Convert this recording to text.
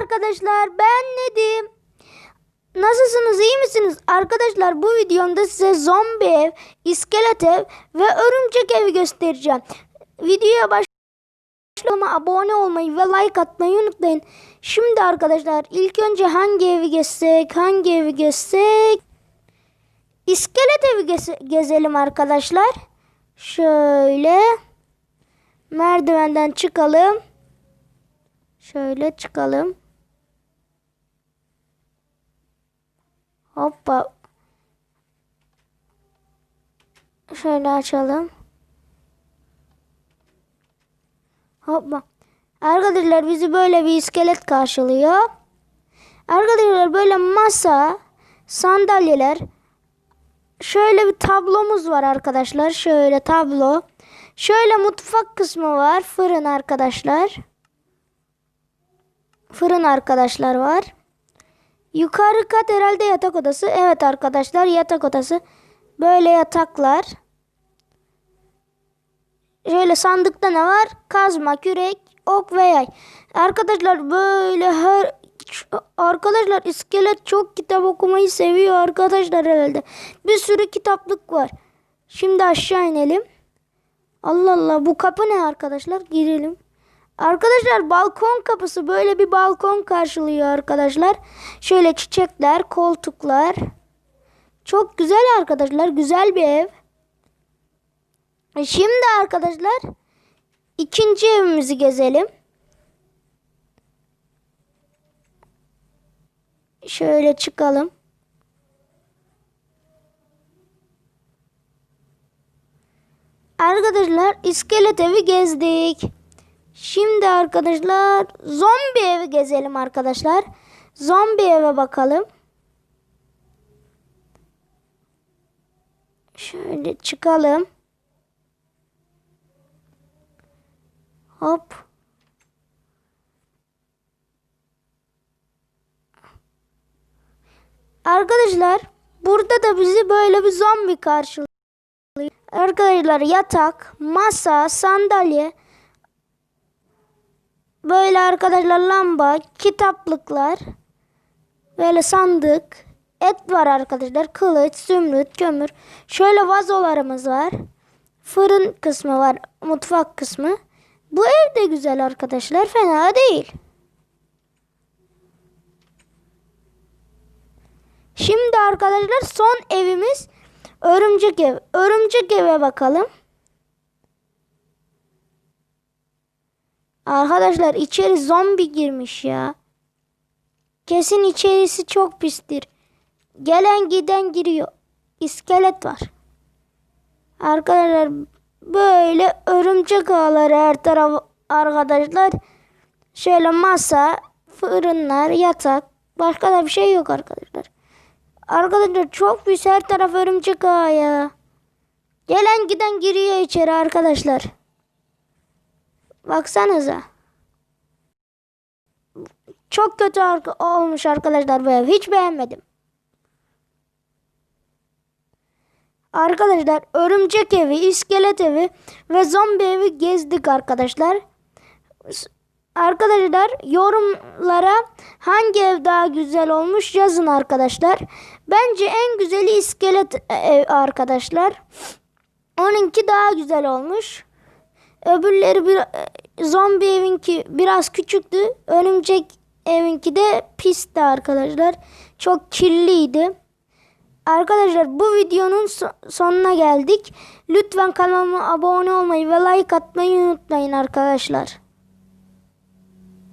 arkadaşlar ben Nedim. Nasılsınız iyi misiniz? Arkadaşlar bu videomda size zombi ev, iskelet ev ve örümcek evi göstereceğim. Videoya başlama abone olmayı ve like atmayı unutmayın. Şimdi arkadaşlar ilk önce hangi evi gezsek hangi evi gezsek? İskelet evi geze- gezelim arkadaşlar. Şöyle merdivenden çıkalım. Şöyle çıkalım. Hoppa. Şöyle açalım. Hoppa. Arkadaşlar bizi böyle bir iskelet karşılıyor. Arkadaşlar böyle masa, sandalyeler, şöyle bir tablomuz var arkadaşlar. Şöyle tablo. Şöyle mutfak kısmı var. Fırın arkadaşlar. Fırın arkadaşlar var. Yukarı kat herhalde yatak odası. Evet arkadaşlar yatak odası. Böyle yataklar. Şöyle sandıkta ne var? Kazma, kürek, ok ve yay. Arkadaşlar böyle her arkadaşlar iskelet çok kitap okumayı seviyor arkadaşlar herhalde. Bir sürü kitaplık var. Şimdi aşağı inelim. Allah Allah bu kapı ne arkadaşlar? Girelim. Arkadaşlar balkon kapısı böyle bir balkon karşılıyor arkadaşlar. Şöyle çiçekler, koltuklar. Çok güzel arkadaşlar. Güzel bir ev. E Şimdi arkadaşlar ikinci evimizi gezelim. Şöyle çıkalım. Arkadaşlar iskelet evi gezdik. Şimdi arkadaşlar zombi evi gezelim arkadaşlar. Zombi eve bakalım. Şöyle çıkalım. Hop. Arkadaşlar burada da bizi böyle bir zombi karşılıyor. Arkadaşlar yatak, masa, sandalye, böyle arkadaşlar lamba, kitaplıklar, böyle sandık, et var arkadaşlar, kılıç, zümrüt, kömür. Şöyle vazolarımız var. Fırın kısmı var, mutfak kısmı. Bu ev de güzel arkadaşlar, fena değil. Şimdi arkadaşlar son evimiz örümcek ev. Örümcek eve bakalım. Arkadaşlar içeri zombi girmiş ya. Kesin içerisi çok pistir. Gelen giden giriyor. İskelet var. Arkadaşlar böyle örümcek ağları her taraf arkadaşlar. Şöyle masa, fırınlar, yatak. Başka da bir şey yok arkadaşlar. Arkadaşlar çok pis her taraf örümcek ağı ya. Gelen giden giriyor içeri arkadaşlar. Baksanıza. Çok kötü olmuş arkadaşlar bu ev. Hiç beğenmedim. Arkadaşlar örümcek evi, iskelet evi ve zombi evi gezdik arkadaşlar. Arkadaşlar yorumlara hangi ev daha güzel olmuş yazın arkadaşlar. Bence en güzeli iskelet ev arkadaşlar. Onunki daha güzel olmuş. Öbürleri bir zombi evinki biraz küçüktü. Örümcek evinki de pisti arkadaşlar. Çok kirliydi. Arkadaşlar bu videonun so- sonuna geldik. Lütfen kanalıma abone olmayı ve like atmayı unutmayın arkadaşlar.